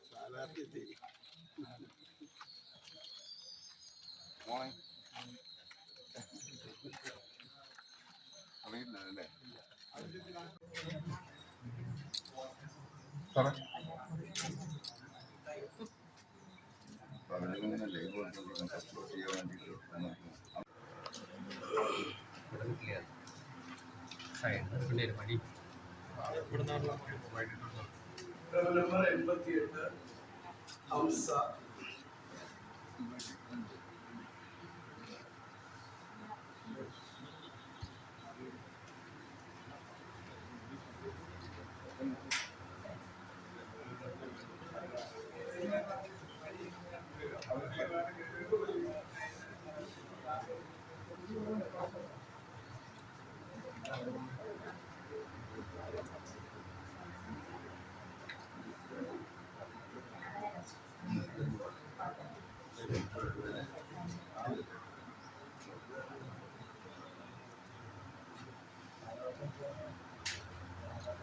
സ്ഥാനാർത്ഥി എത്തി. മോളെ. അറിയില്ല അല്ലേ? ലൈവ് അപ്ലോഡ് ചെയ്യാൻ വേണ്ടിയിട്ട് டபுள் நம்பர் எண்பத்தி எட்டு ஹம்சா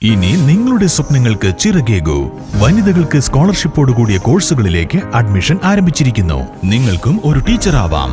ഇനി നിങ്ങളുടെ സ്വപ്നങ്ങൾക്ക് ചിറകേകൂ വനിതകൾക്ക് സ്കോളർഷിപ്പോടുകൂടിയ കോഴ്സുകളിലേക്ക് അഡ്മിഷൻ ആരംഭിച്ചിരിക്കുന്നു. നിങ്ങൾക്കും ഒരു ടീച്ചർ ആവാം